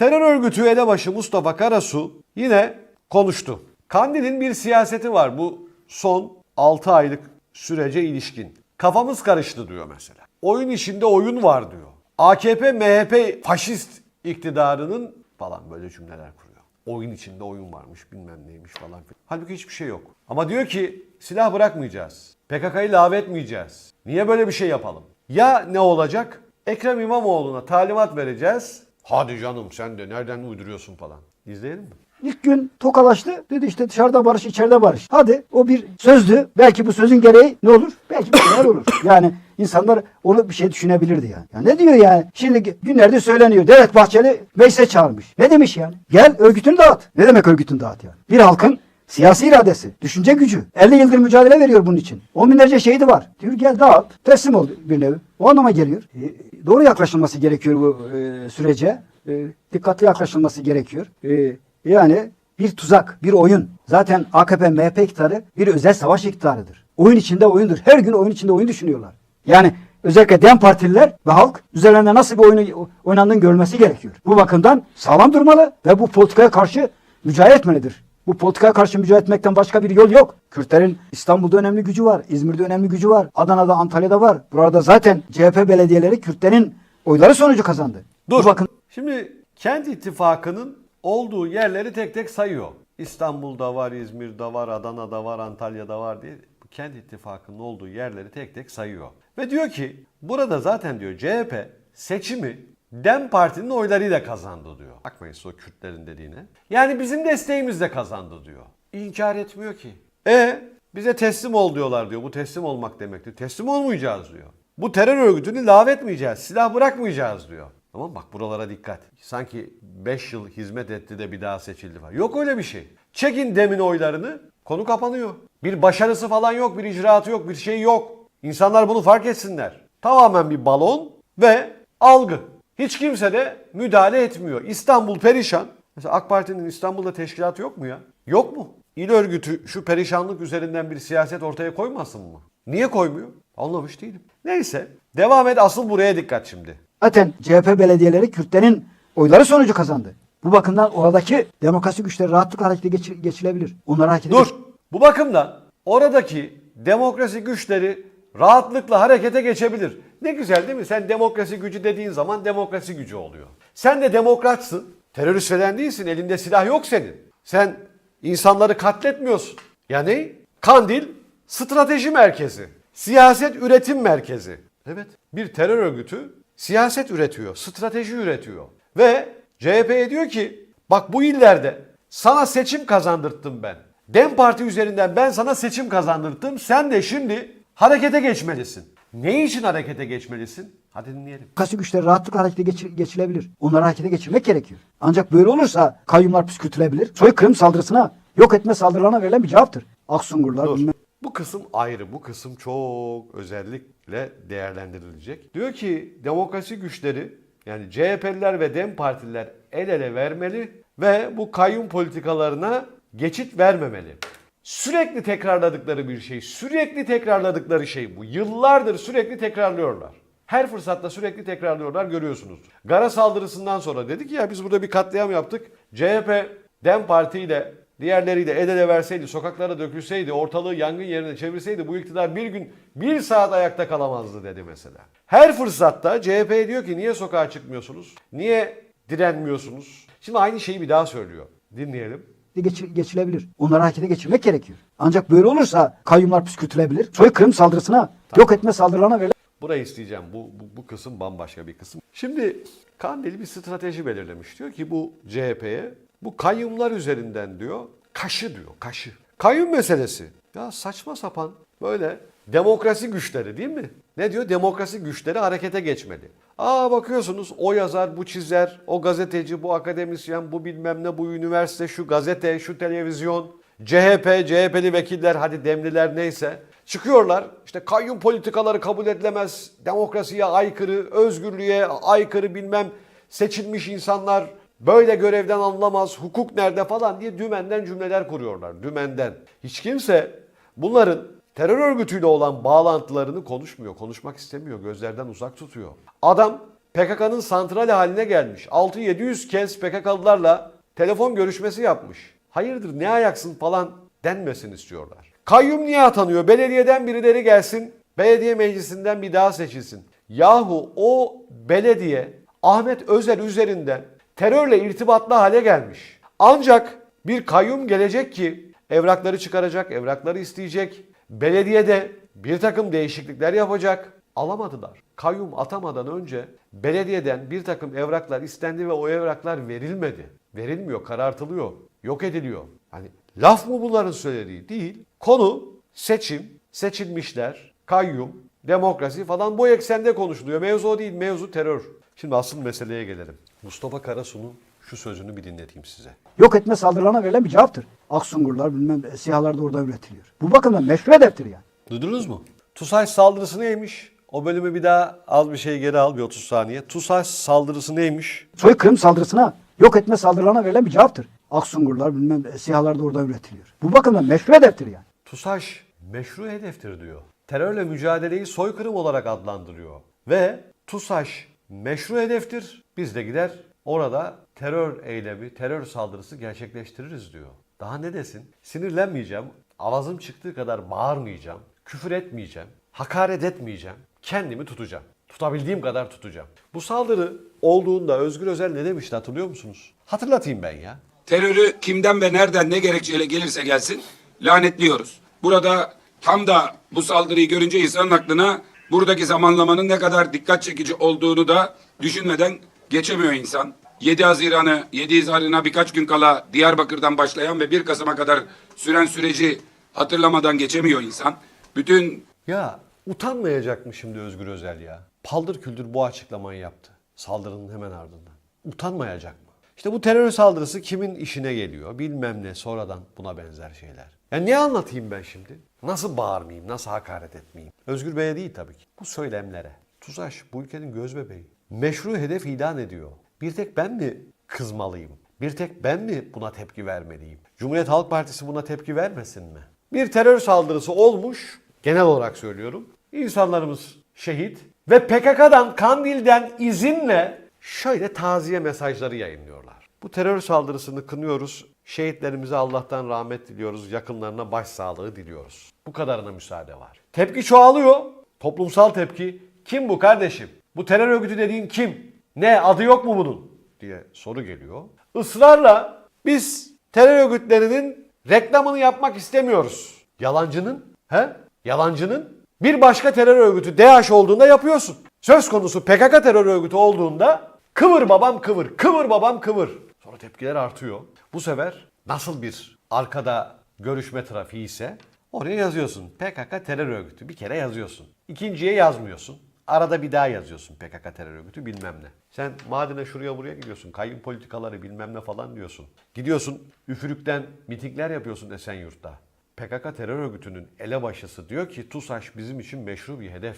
Terör örgütü elebaşı Mustafa Karasu yine konuştu. Kandil'in bir siyaseti var bu son 6 aylık sürece ilişkin. Kafamız karıştı diyor mesela. Oyun içinde oyun var diyor. AKP, MHP faşist iktidarının falan böyle cümleler kuruyor. Oyun içinde oyun varmış bilmem neymiş falan. Halbuki hiçbir şey yok. Ama diyor ki silah bırakmayacağız. PKK'yı lağvetmeyeceğiz. Niye böyle bir şey yapalım? Ya ne olacak? Ekrem İmamoğlu'na talimat vereceğiz. Hadi canım sen de nereden uyduruyorsun falan. İzleyelim mi? İlk gün tokalaştı. Dedi işte dışarıda barış, içeride barış. Hadi o bir sözdü. Belki bu sözün gereği ne olur? Belki bir şeyler olur. Yani insanlar onu bir şey düşünebilirdi yani. Ya ne diyor yani? Şimdi günlerde söyleniyor. Devlet Bahçeli meclise çağırmış. Ne demiş yani? Gel örgütünü dağıt. Ne demek örgütünü dağıt yani? Bir halkın Siyasi iradesi, düşünce gücü. 50 yıldır mücadele veriyor bunun için. On binlerce şehidi var. Diyor gel dağıt, teslim ol bir nevi. O anlama geliyor. E, doğru yaklaşılması gerekiyor bu e, sürece. E, dikkatli yaklaşılması gerekiyor. E, yani bir tuzak, bir oyun. Zaten AKP, MHP iktidarı bir özel savaş iktidarıdır. Oyun içinde oyundur. Her gün oyun içinde oyun düşünüyorlar. Yani özellikle DEM partililer ve halk üzerlerinde nasıl bir oyunu oynandığını görmesi gerekiyor. Bu bakımdan sağlam durmalı ve bu politikaya karşı mücadele etmelidir. Bu politikaya karşı mücadele etmekten başka bir yol yok. Kürtlerin İstanbul'da önemli gücü var, İzmir'de önemli gücü var, Adana'da, Antalya'da var. Burada zaten CHP belediyeleri Kürtlerin oyları sonucu kazandı. Dur. Bu bakın Şimdi kent ittifakının olduğu yerleri tek tek sayıyor. İstanbul'da var, İzmir'de var, Adana'da var, Antalya'da var diye kent ittifakının olduğu yerleri tek tek sayıyor. Ve diyor ki burada zaten diyor CHP seçimi DEM Parti'nin oylarıyla kazandı diyor. Bakmayın siz o Kürtlerin dediğine. Yani bizim desteğimizle kazandı diyor. İnkar etmiyor ki. E bize teslim ol diyorlar diyor. Bu teslim olmak demektir. Teslim olmayacağız diyor. Bu terör örgütünü lağvetmeyeceğiz. Silah bırakmayacağız diyor. Tamam bak buralara dikkat. Sanki 5 yıl hizmet etti de bir daha seçildi falan. Yok öyle bir şey. Çekin demin oylarını. Konu kapanıyor. Bir başarısı falan yok, bir icraatı yok, bir şey yok. İnsanlar bunu fark etsinler. Tamamen bir balon ve algı. Hiç kimse de müdahale etmiyor. İstanbul perişan. Mesela AK Parti'nin İstanbul'da teşkilatı yok mu ya? Yok mu? İl örgütü şu perişanlık üzerinden bir siyaset ortaya koymasın mı? Niye koymuyor? Anlamış değilim. Neyse. Devam et. Asıl buraya dikkat şimdi. zaten CHP belediyeleri Kürtlerin oyları sonucu kazandı. Bu bakımdan oradaki demokrasi güçleri rahatlıkla harekete geçir- geçilebilir. Onları harekete Dur. Bu bakımdan oradaki demokrasi güçleri rahatlıkla harekete geçebilir. Ne güzel değil mi? Sen demokrasi gücü dediğin zaman demokrasi gücü oluyor. Sen de demokratsın. Terörist falan değilsin. Elinde silah yok senin. Sen insanları katletmiyorsun. Ya ne? Kandil strateji merkezi. Siyaset üretim merkezi. Evet. Bir terör örgütü siyaset üretiyor, strateji üretiyor. Ve CHP'ye diyor ki bak bu illerde sana seçim kazandırttım ben. Dem Parti üzerinden ben sana seçim kazandırttım. Sen de şimdi harekete geçmelisin. Ne için harekete geçmelisin? Hadi dinleyelim. demokrasi güçleri rahatlıkla harekete geçir- geçilebilir. Onları harekete geçirmek gerekiyor. Ancak böyle olursa kayyumlar püskürtülebilir. Soykırım saldırısına, yok etme saldırılarına verilen bir cevaptır. Aksungurlar Dur. bilmem Bu kısım ayrı. Bu kısım çok özellikle değerlendirilecek. Diyor ki demokrasi güçleri yani CHP'liler ve DEM Partililer el ele vermeli ve bu kayyum politikalarına geçit vermemeli. Sürekli tekrarladıkları bir şey, sürekli tekrarladıkları şey bu. Yıllardır sürekli tekrarlıyorlar. Her fırsatta sürekli tekrarlıyorlar görüyorsunuz. Gara saldırısından sonra dedi ki ya biz burada bir katliam yaptık. CHP, DEM Parti ile diğerleriyle el ele verseydi, sokaklara dökülseydi, ortalığı yangın yerine çevirseydi bu iktidar bir gün bir saat ayakta kalamazdı dedi mesela. Her fırsatta CHP diyor ki niye sokağa çıkmıyorsunuz? Niye direnmiyorsunuz? Şimdi aynı şeyi bir daha söylüyor. Dinleyelim. Geçir- geçilebilir. Onları harekete geçirmek gerekiyor. Ancak böyle olursa kayyumlar püskürtülebilir. Soykırım saldırısına, yok etme saldırılarına verilen Burayı isteyeceğim. Bu, bu, bu kısım bambaşka bir kısım. Şimdi Kandil bir strateji belirlemiş. Diyor ki bu CHP'ye bu kayyumlar üzerinden diyor kaşı diyor kaşı. Kayyum meselesi. Ya saçma sapan böyle demokrasi güçleri değil mi? Ne diyor? Demokrasi güçleri harekete geçmeli. Aa bakıyorsunuz o yazar, bu çizer, o gazeteci, bu akademisyen, bu bilmem ne, bu üniversite, şu gazete, şu televizyon, CHP, CHP'li vekiller, hadi demliler neyse. Çıkıyorlar işte kayyum politikaları kabul edilemez, demokrasiye aykırı, özgürlüğe aykırı bilmem seçilmiş insanlar böyle görevden alınamaz, hukuk nerede falan diye dümenden cümleler kuruyorlar. Dümenden. Hiç kimse bunların terör örgütüyle olan bağlantılarını konuşmuyor, konuşmak istemiyor, gözlerden uzak tutuyor. Adam PKK'nın santrali haline gelmiş. 6-700 kez PKK'lılarla telefon görüşmesi yapmış. Hayırdır ne ayaksın falan denmesin istiyorlar. Kayyum niye atanıyor? Belediyeden birileri gelsin, belediye meclisinden bir daha seçilsin. Yahu o belediye Ahmet Özer üzerinden terörle irtibatlı hale gelmiş. Ancak bir kayyum gelecek ki evrakları çıkaracak, evrakları isteyecek. Belediyede bir takım değişiklikler yapacak. Alamadılar. Kayyum atamadan önce belediyeden bir takım evraklar istendi ve o evraklar verilmedi. Verilmiyor, karartılıyor, yok ediliyor. Hani laf mı bunların söylediği? Değil. Konu seçim, seçilmişler, kayyum, demokrasi falan bu eksende konuşuluyor. Mevzu değil, mevzu terör. Şimdi asıl meseleye gelelim. Mustafa Karasu'nun şu sözünü bir dinleteyim size. Yok etme saldırılarına verilen bir cevaptır. Aksungurlar bilmem SİHA'lar da orada üretiliyor. Bu bakımdan meşru hedeftir yani. Duydunuz mu? TUSAŞ saldırısı neymiş? O bölümü bir daha al bir şey geri al bir 30 saniye. TUSAŞ saldırısı neymiş? Soykırım saldırısına, yok etme saldırılarına verilen bir cevaptır. Aksungurlar bilmem SİHA'lar da orada üretiliyor. Bu bakımdan meşru hedeftir yani. TUSAŞ meşru hedeftir diyor. Terörle mücadeleyi soykırım olarak adlandırıyor. Ve TUSAŞ meşru hedeftir. Biz de gider orada terör eylemi, terör saldırısı gerçekleştiririz diyor. Daha ne desin? Sinirlenmeyeceğim. Avazım çıktığı kadar bağırmayacağım. Küfür etmeyeceğim. Hakaret etmeyeceğim. Kendimi tutacağım. Tutabildiğim kadar tutacağım. Bu saldırı olduğunda Özgür Özel ne demişti hatırlıyor musunuz? Hatırlatayım ben ya. terörü kimden ve nereden ne gerekçeyle gelirse gelsin lanetliyoruz. Burada tam da bu saldırıyı görünce insanın aklına buradaki zamanlamanın ne kadar dikkat çekici olduğunu da düşünmeden geçemiyor insan. 7 Haziran'ı 7 Haziran'a birkaç gün kala Diyarbakır'dan başlayan ve 1 Kasım'a kadar süren süreci hatırlamadan geçemiyor insan. Bütün Ya utanmayacak mı şimdi Özgür Özel ya? Paldır küldür bu açıklamayı yaptı. Saldırının hemen ardından. Utanmayacak mı? İşte bu terör saldırısı kimin işine geliyor? Bilmem ne sonradan buna benzer şeyler. Ya ne anlatayım ben şimdi? Nasıl bağırmayayım? Nasıl hakaret etmeyeyim? Özgür Bey'e değil tabii ki. Bu söylemlere. TUSAŞ bu ülkenin göz bebeği. Meşru hedef ilan ediyor. Bir tek ben mi kızmalıyım? Bir tek ben mi buna tepki vermeliyim? Cumhuriyet Halk Partisi buna tepki vermesin mi? Bir terör saldırısı olmuş, genel olarak söylüyorum. İnsanlarımız şehit ve PKK'dan, Kandil'den izinle şöyle taziye mesajları yayınlıyorlar. Bu terör saldırısını kınıyoruz. Şehitlerimize Allah'tan rahmet diliyoruz. Yakınlarına başsağlığı diliyoruz. Bu kadarına müsaade var. Tepki çoğalıyor. Toplumsal tepki. Kim bu kardeşim? Bu terör örgütü dediğin kim? Ne adı yok mu bunun? diye soru geliyor. Israrla biz terör örgütlerinin reklamını yapmak istemiyoruz. Yalancının, he? Yalancının bir başka terör örgütü DH olduğunda yapıyorsun. Söz konusu PKK terör örgütü olduğunda kıvır babam kıvır, kıvır babam kıvır. Sonra tepkiler artıyor. Bu sefer nasıl bir arkada görüşme trafiği ise oraya yazıyorsun. PKK terör örgütü bir kere yazıyorsun. İkinciye yazmıyorsun. Arada bir daha yazıyorsun PKK terör örgütü bilmem ne. Sen madene şuraya buraya gidiyorsun. Kayyum politikaları bilmem ne falan diyorsun. Gidiyorsun üfürükten mitingler yapıyorsun Esenyurt'ta. PKK terör örgütünün elebaşısı diyor ki TUSAŞ bizim için meşru bir hedef.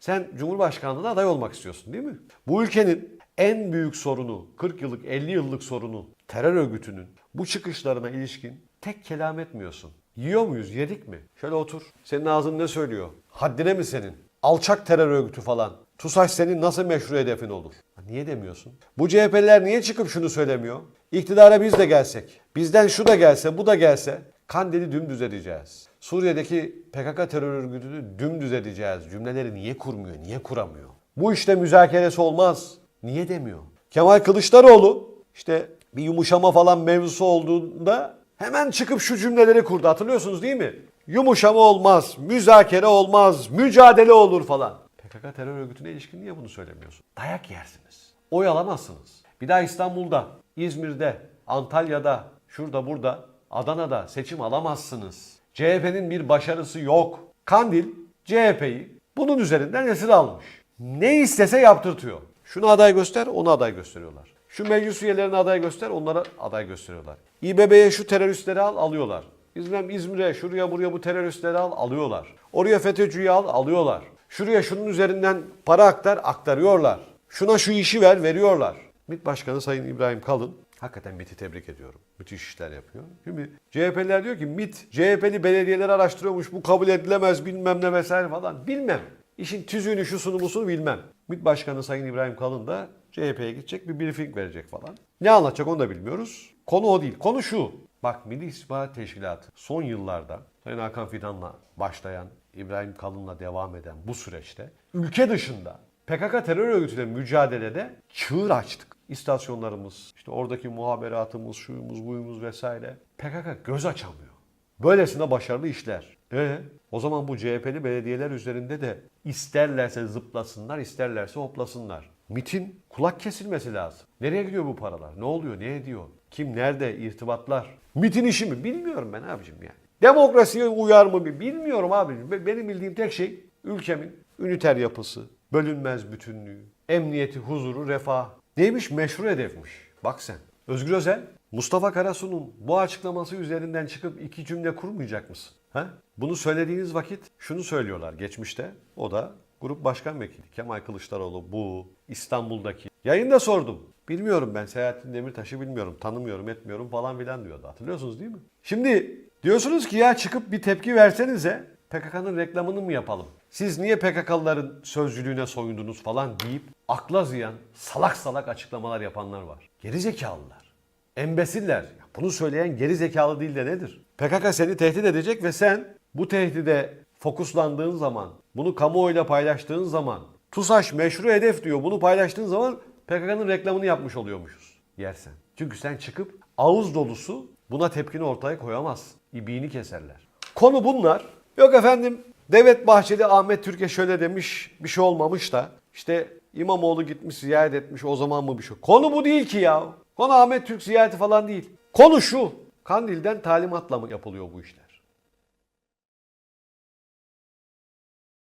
Sen Cumhurbaşkanlığına aday olmak istiyorsun değil mi? Bu ülkenin en büyük sorunu, 40 yıllık 50 yıllık sorunu terör örgütünün bu çıkışlarına ilişkin tek kelam etmiyorsun. Yiyor muyuz? Yedik mi? Şöyle otur. Senin ağzın ne söylüyor? Haddine mi senin? Alçak terör örgütü falan. TUSAŞ senin nasıl meşru hedefin olur? Niye demiyorsun? Bu CHP'liler niye çıkıp şunu söylemiyor? İktidara biz de gelsek, bizden şu da gelse, bu da gelse Kandil'i dümdüz edeceğiz. Suriye'deki PKK terör örgütünü dümdüz edeceğiz. Cümleleri niye kurmuyor, niye kuramıyor? Bu işte müzakeresi olmaz. Niye demiyor? Kemal Kılıçdaroğlu işte bir yumuşama falan mevzusu olduğunda hemen çıkıp şu cümleleri kurdu. Hatırlıyorsunuz değil mi? Yumuşama olmaz, müzakere olmaz, mücadele olur falan. PKK terör örgütüne ilişkin niye bunu söylemiyorsun? Dayak yersiniz. Oy alamazsınız. Bir daha İstanbul'da, İzmir'de, Antalya'da, şurada burada, Adana'da seçim alamazsınız. CHP'nin bir başarısı yok. Kandil CHP'yi bunun üzerinden esir almış. Ne istese yaptırtıyor. Şunu aday göster, onu aday gösteriyorlar. Şu meclis üyelerine aday göster, onlara aday gösteriyorlar. İBB'ye şu teröristleri al, alıyorlar. İzmem İzmir'e, şuraya buraya bu teröristleri al, alıyorlar. Oraya FETÖ'cüyü al, alıyorlar. Şuraya şunun üzerinden para aktar, aktarıyorlar. Şuna şu işi ver, veriyorlar. MİT Başkanı Sayın İbrahim Kalın, hakikaten MİT'i tebrik ediyorum. Müthiş işler yapıyor. Şimdi CHP'liler diyor ki MİT, CHP'li belediyeleri araştırıyormuş, bu kabul edilemez bilmem ne vesaire falan. Bilmem. İşin tüzüğünü, şusunu, busunu bilmem. MİT Başkanı Sayın İbrahim Kalın da CHP'ye gidecek bir briefing verecek falan. Ne anlatacak onu da bilmiyoruz. Konu o değil. Konu şu. Bak Milli İstihbarat Teşkilatı son yıllarda Sayın Hakan Fidan'la başlayan, İbrahim Kalın'la devam eden bu süreçte ülke dışında PKK terör örgütüyle mücadelede çığır açtık. İstasyonlarımız, işte oradaki muhaberatımız, şuyumuz, buyumuz vesaire. PKK göz açamıyor. Böylesine başarılı işler. E o zaman bu CHP'li belediyeler üzerinde de isterlerse zıplasınlar, isterlerse hoplasınlar. MIT'in kulak kesilmesi lazım. Nereye gidiyor bu paralar? Ne oluyor? Ne ediyor? Kim nerede? irtibatlar? MIT'in işi mi? Bilmiyorum ben abicim yani. Demokrasiye uyar mı? Bilmiyorum abicim. Be- Benim bildiğim tek şey ülkemin üniter yapısı, bölünmez bütünlüğü, emniyeti, huzuru, refah. Neymiş? Meşru hedefmiş. Bak sen. Özgür Özel, Mustafa Karasu'nun bu açıklaması üzerinden çıkıp iki cümle kurmayacak mısın? Ha? Bunu söylediğiniz vakit şunu söylüyorlar geçmişte. O da Grup Başkan Vekili Kemal Kılıçdaroğlu bu İstanbul'daki. Yayında sordum. Bilmiyorum ben Selahattin Demirtaş'ı bilmiyorum, tanımıyorum, etmiyorum falan filan diyordu. Hatırlıyorsunuz değil mi? Şimdi diyorsunuz ki ya çıkıp bir tepki versenize PKK'nın reklamını mı yapalım? Siz niye PKK'lıların sözcülüğüne soyundunuz falan deyip akla ziyan salak salak açıklamalar yapanlar var. Geri zekalılar. Embesiller. Bunu söyleyen geri zekalı değil de nedir? PKK seni tehdit edecek ve sen bu tehdide fokuslandığın zaman, bunu kamuoyuyla paylaştığın zaman, TUSAŞ meşru hedef diyor bunu paylaştığın zaman PKK'nın reklamını yapmış oluyormuşuz. Yersen. Çünkü sen çıkıp ağız dolusu buna tepkini ortaya koyamazsın. İbiğini keserler. Konu bunlar. Yok efendim Devlet Bahçeli Ahmet Türkiye şöyle demiş bir şey olmamış da işte İmamoğlu gitmiş ziyaret etmiş o zaman mı bir şey? Konu bu değil ki ya. Konu Ahmet Türk ziyareti falan değil. Konu şu. Kandil'den talimatla mı yapılıyor bu işler?